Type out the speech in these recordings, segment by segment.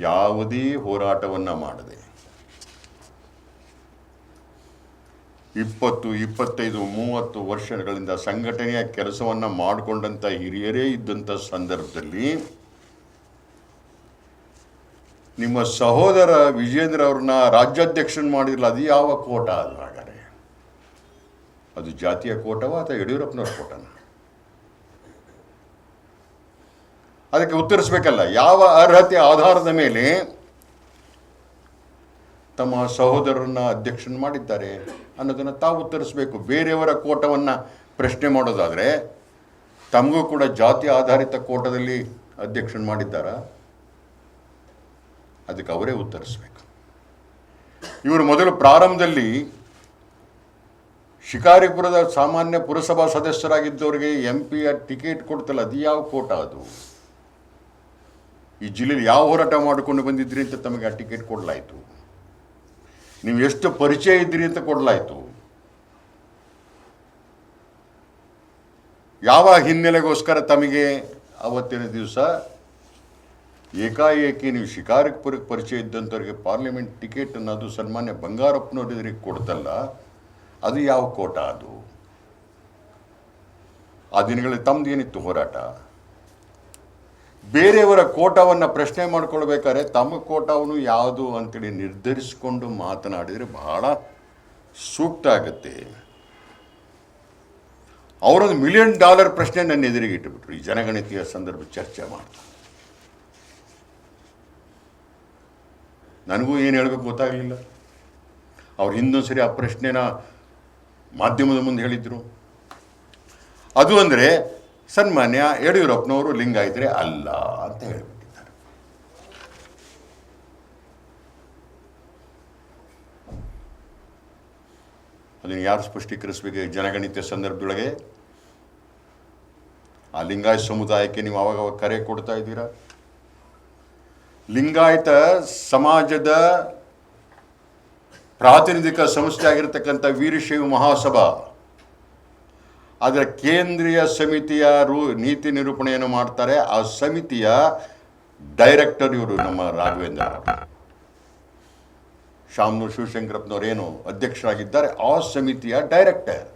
ಯಾವುದೇ ಹೋರಾಟವನ್ನು ಮಾಡದೆ. ಇಪ್ಪತ್ತು, ಇಪ್ಪತ್ತೈದು, ಮೂವತ್ತು ವರ್ಷಗಳಿಂದ ಸಂಘಟನೆಯ ಕೆಲಸವನ್ನು ಮಾಡಿಕೊಂಡಂಥ ಹಿರಿಯರೇ ಇದ್ದಂಥ ಸಂದರ್ಭದಲ್ಲಿ ನಿಮ್ಮ ಸಹೋದರ ವಿಜೇಂದ್ರ ಅವ್ರನ್ನ ರಾಜ್ಯಾಧ್ಯಕ್ಷನ್ ಮಾಡಿರಲ್ಲ ಅದು ಯಾವ ಕೋಟ ಅದು ಹಾಗಾದ್ರೆ? ಅದು ಜಾತಿಯ ಕೋಟವಾ ಅಥವಾ ಯಡಿಯೂರಪ್ಪನವ್ರ ಕೋಟನ? ಅದಕ್ಕೆ ಉತ್ತರಿಸಬೇಕಲ್ಲ, ಯಾವ ಅರ್ಹತೆ ಆಧಾರದ ಮೇಲೆ ತಮ್ಮ ಸಹೋದರರನ್ನ ಅಧ್ಯಕ್ಷನ್ ಮಾಡಿದ್ದಾರೆ ಅನ್ನೋದನ್ನು ತಾವು ಉತ್ತರಿಸಬೇಕು. ಬೇರೆಯವರ ಕೋಟವನ್ನು ಪ್ರಶ್ನೆ ಮಾಡೋದಾದರೆ, ತಮಗೂ ಕೂಡ ಜಾತಿ ಆಧಾರಿತ ಕೋಟದಲ್ಲಿ ಅಧ್ಯಕ್ಷನ್ ಮಾಡಿದ್ದಾರಾ? ಅದಕ್ಕೆ ಅವರೇ ಉತ್ತರಿಸಬೇಕು. ಇವರು ಮೊದಲು ಪ್ರಾರಂಭದಲ್ಲಿ ಶಿಕಾರಿಪುರದ ಸಾಮಾನ್ಯ ಪುರಸಭಾ ಸದಸ್ಯರಾಗಿದ್ದವರಿಗೆ ಎಂ ಪಿಯ ಟಿಕೆಟ್ ಕೊಡ್ತಲ್ಲ, ಅದು ಯಾವ ಕೋಟ ಅದು? ಈ ಜಿಲ್ಲೆಯಲ್ಲಿ ಯಾವ ಹೋರಾಟ ಮಾಡಿಕೊಂಡು ಬಂದಿದ್ದೀರಿ ಅಂತ ತಮಗೆ ಆ ಟಿಕೆಟ್ ಕೊಡಲಾಯಿತು. ನೀವು ಎಷ್ಟು ಪರಿಚಯ ಇದ್ದೀರಿ ಅಂತ ಕೊಡಲಾಯಿತು. ಯಾವ ಹಿನ್ನೆಲೆಗೋಸ್ಕರ ತಮಗೆ ಅವತ್ತಿನ ದಿವಸ ಏಕಾಏಕಿ ನೀವು ಶಿಕಾರಿಪುರಕ್ಕೆ ಪರಿಚಯ ಇದ್ದಂಥವ್ರಿಗೆ ಪಾರ್ಲಿಮೆಂಟ್ ಟಿಕೆಟ್ ಅನ್ನೋದು ಸನ್ಮಾನ್ಯ ಬಂಗಾರಪ್ಪನವರಿಗೆ ಕೊಡ್ತಲ್ಲ, ಅದು ಯಾವ ಕೋಟ ಅದು? ಆ ದಿನಗಳಲ್ಲಿ ತಮ್ಮದೇನಿತ್ತು ಹೋರಾಟ? ಬೇರೆಯವರ ಕೋಟವನ್ನು ಪ್ರಶ್ನೆ ಮಾಡ್ಕೊಳ್ಬೇಕಾದ್ರೆ ತಮ್ಮ ಕೋಟವನ್ನು ಯಾವುದು ಅಂತೇಳಿ ನಿರ್ಧರಿಸಿಕೊಂಡು ಮಾತನಾಡಿದರೆ ಬಹಳ ಸೂಕ್ತ ಆಗುತ್ತೆ. ಅವರೊಂದು ಮಿಲಿಯನ್ ಡಾಲರ್ ಪ್ರಶ್ನೆ ನನ್ನ ಎದುರಿಗೆ ಇಟ್ಟುಬಿಟ್ರು. ಈ ಜನಗಣತಿಯ ಸಂದರ್ಭ ಚರ್ಚೆ ಮಾಡ್ತಾರೆ ನನಗೂ ಏನು ಹೇಳಬೇಕು ಗೊತ್ತಾಗಲಿಲ್ಲ. ಅವ್ರು ಹಿಂದೊಂದು ಸರಿ ಆ ಪ್ರಶ್ನೆನ ಮಾಧ್ಯಮದ ಮುಂದೆ ಹೇಳಿದ್ರು. ಅದು ಅಂದರೆ ಸನ್ಮಾನ್ಯ ಯಡಿಯೂರಪ್ಪನವರು ಲಿಂಗಾಯಿತರೆ ಅಲ್ಲ ಅಂತ ಹೇಳಿಬಿಟ್ಟಿದ್ದಾರೆ. ಅದನ್ನು ಯಾರು ಸ್ಪಷ್ಟೀಕರಿಸಬೇಕು ಜನಗಣಿತ ಸಂದರ್ಭದೊಳಗೆ? ಆ ಲಿಂಗಾಯತ ಸಮುದಾಯಕ್ಕೆ ನೀವು ಅವಾಗ ಅವಾಗ ಕರೆ ಕೊಡ್ತಾ ಇದ್ದೀರಾ? ಲಿಂಗಾಯತ ಸಮಾಜದ ಪ್ರಾತಿನಿಧಿಕ ಸಂಸ್ಥೆ ಆಗಿರತಕ್ಕಂಥ ವೀರಶೈವ ಮಹಾಸಭಾ ಅದರ ಕೇಂದ್ರೀಯ ಸಮಿತಿಯ ರೂ, ನೀತಿ ನಿರೂಪಣೆಯನ್ನು ಮಾಡ್ತಾರೆ. ಆ ಸಮಿತಿಯ ಡೈರೆಕ್ಟರ್ ಇವರು ನಮ್ಮ ರಾಘವೇಂದ್ರ ಶಾಮನೂರು ಶಿವಶಂಕರಪ್ಪನವರೇನು ಅಧ್ಯಕ್ಷರಾಗಿದ್ದಾರೆ. ಆ ಸಮಿತಿಯ ಡೈರೆಕ್ಟರ್.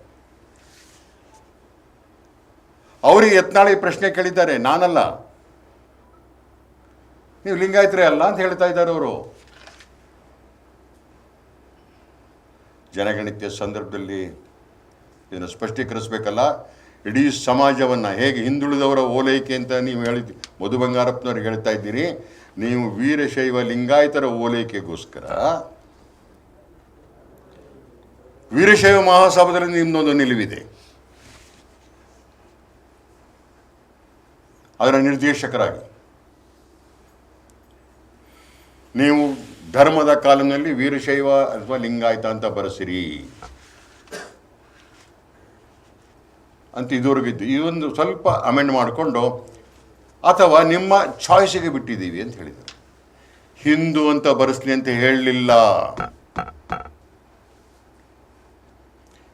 ಅವರಿಗೆ ಯತ್ನಾಳಿ ಪ್ರಶ್ನೆ ಕೇಳಿದ್ದಾರೆ. ನಾನಲ್ಲ. ನೀವು ಲಿಂಗಾಯತರೇ ಅಲ್ಲ ಅಂತ ಹೇಳ್ತಾ ಇದ್ದಾರೆ ಅವರು. ಜನಗಣತಿಯ ಸಂದರ್ಭದಲ್ಲಿ ಇದನ್ನು ಸ್ಪಷ್ಟೀಕರಿಸಬೇಕಲ್ಲ? ಇಡೀ ಸಮಾಜವನ್ನು ಹೇಗೆ ಹಿಂದುಳಿದವರ ಓಲೈಕೆ ಅಂತ ನೀವು ಹೇಳಿದ್ರಿ ಮಧು ಬಂಗಾರಪ್ಪನವ್ರಿಗೆ ಹೇಳ್ತಾ ಇದ್ದೀರಿ, ನೀವು ವೀರಶೈವ ಲಿಂಗಾಯತರ ಓಲೈಕೆಗೋಸ್ಕರ ವೀರಶೈವ ಮಹಾಸಭಾದಲ್ಲಿ ನಿಮ್ಮದೊಂದು ನಿಲುವಿದೆ. ಅದರ ನಿರ್ದೇಶಕರಾಗಿ. ನೀವು ಧರ್ಮದ ಕಾಲದಲ್ಲಿ ವೀರಶೈವ ಅಥವಾ ಲಿಂಗಾಯತ ಅಂತ ಬರೆಸಿರಿ. ಅಂತ ಇದುವರೆಗಿದ್ದು. ಒಂದು ಸ್ವಲ್ಪ ಅಮೆಂಡ್ ಮಾಡಿಕೊಂಡು, ಅಥವಾ ನಿಮ್ಮ ಚಾಯ್ಸಿಗೆ ಬಿಟ್ಟಿದ್ದೀವಿ ಅಂತ ಹೇಳಿದರು ಹಿಂದೂ ಅಂತ ಬರೆಸ್ಲಿ ಅಂತ ಹೇಳಲಿಲ್ಲ.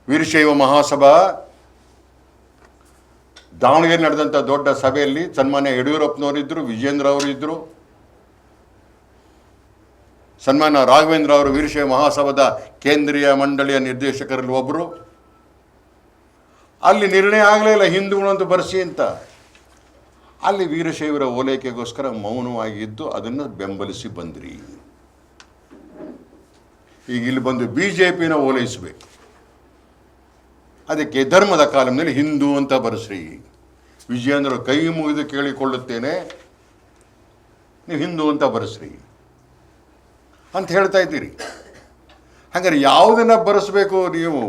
ವೀರಶೈವ ಮಹಾಸಭಾ, ದಾವಣಗೆರೆ ನಡೆದಂಥ ದೊಡ್ಡ ಸಭೆಯಲ್ಲಿ ಸನ್ಮಾನ್ಯ ಯಡಿಯೂರಪ್ಪನವರಿದ್ದರು ವಿಜೇಂದ್ರ ಅವರು ಇದ್ದರು ಸನ್ಮಾನ್ಯ ರಾಘವೇಂದ್ರ ಅವರು ವೀರಶೈವ ಮಹಾಸಭಾದ ಕೇಂದ್ರೀಯ ಮಂಡಳಿಯ ನಿರ್ದೇಶಕರಲ್ಲಿ ಒಬ್ಬರು ಅಲ್ಲಿ ನಿರ್ಣಯ ಆಗಲೇ ಇಲ್ಲ ಹಿಂದೂಗಳು ಅಂತ ಬರೆಸಿ ಅಂತ. ಅಲ್ಲಿ ವೀರಶೈವರ ಓಲೈಕೆಗೋಸ್ಕರ ಮೌನವಾಗಿದ್ದು ಅದನ್ನು ಬೆಂಬಲಿಸಿ ಬಂದ್ರಿ. ಈಗ ಇಲ್ಲಿ ಬಂದು ಬಿ ಜೆ ಪಿನ ಓಲೈಸಬೇಕು. ಅದಕ್ಕೆ ಧರ್ಮದ ಕಾಲಂನಲ್ಲಿ ಹಿಂದೂ ಅಂತ ಬರೆಸ್ರಿ. ವಿಜಯೇಂದ್ರ ಕೈ ಮುಗಿದು ಕೇಳಿಕೊಳ್ಳುತ್ತೇನೆ, ನೀವು ಹಿಂದೂ ಅಂತ ಬರೆಸ್ರಿ. ಅಂತ ಹೇಳ್ತಾ ಇದ್ದೀರಿ. ಹಾಗಾದ್ರೆ ಯಾವುದನ್ನು ಬರೆಸ್ಬೇಕು ನೀವು?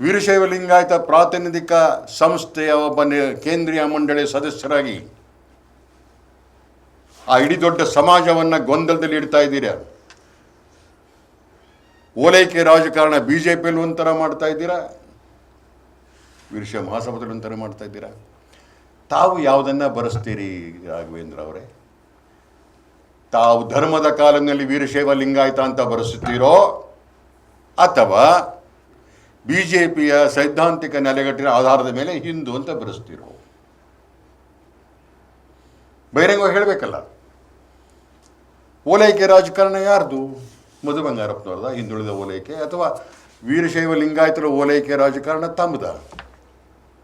ವೀರಶೈವ ಲಿಂಗಾಯತ ಪ್ರಾತಿನಿಧಿಕ ಸಂಸ್ಥೆಯ ಒಬ್ಬ ಕೇಂದ್ರೀಯ ಮಂಡಳಿಯ ಸದಸ್ಯರಾಗಿ ಆ ಇಡೀ ದೊಡ್ಡ ಸಮಾಜವನ್ನು ಗೊಂದಲದಲ್ಲಿ ಇಡ್ತಾ ಇದ್ದೀರಾ ಓಲೈಕೆ ರಾಜಕಾರಣ ಬಿ ಜೆ ಪಿಯಲ್ಲಿ ಒಂಥರ ಮಾಡ್ತಾ ಇದ್ದೀರಾ? ವೀರಶೈವ ಮಹಾಸಭಾದಲ್ಲಿ ಒಂಥರ ಮಾಡ್ತಾ ಇದ್ದೀರಾ? ತಾವು ಯಾವುದನ್ನ ಬರೆಸ್ತೀರಿ ರಾಘವೇಂದ್ರ ಅವರೇ? ತಾವು ಧರ್ಮದ ಕಾಲದಲ್ಲಿ ವೀರಶೈವ ಲಿಂಗಾಯತ ಅಂತ ಬರೆಸುತ್ತೀರೋ ಅಥವಾ ಬಿ ಜೆ ಪಿಯ ಸೈದ್ಧಾಂತಿಕ ನೆಲೆಗಟ್ಟಿನ ಆಧಾರದ ಮೇಲೆ ಹಿಂದೂ ಅಂತ ಬರೆಸ್ತೀರೋ? ಬಹಿರಂಗವಾಗಿ ಹೇಳಬೇಕಲ್ಲ. ಓಲೈಕೆ ರಾಜಕಾರಣ ಯಾರ್ದು? ಮಧು ಬಂಗಾರಪ್ಪನವ್ರದ ಹಿಂದುಳಿದ ಓಲೈಕೆ ಅಥವಾ ವೀರಶೈವ ಲಿಂಗಾಯತರ ಓಲೈಕೆ ರಾಜಕಾರಣ ತಮ್ಮದ?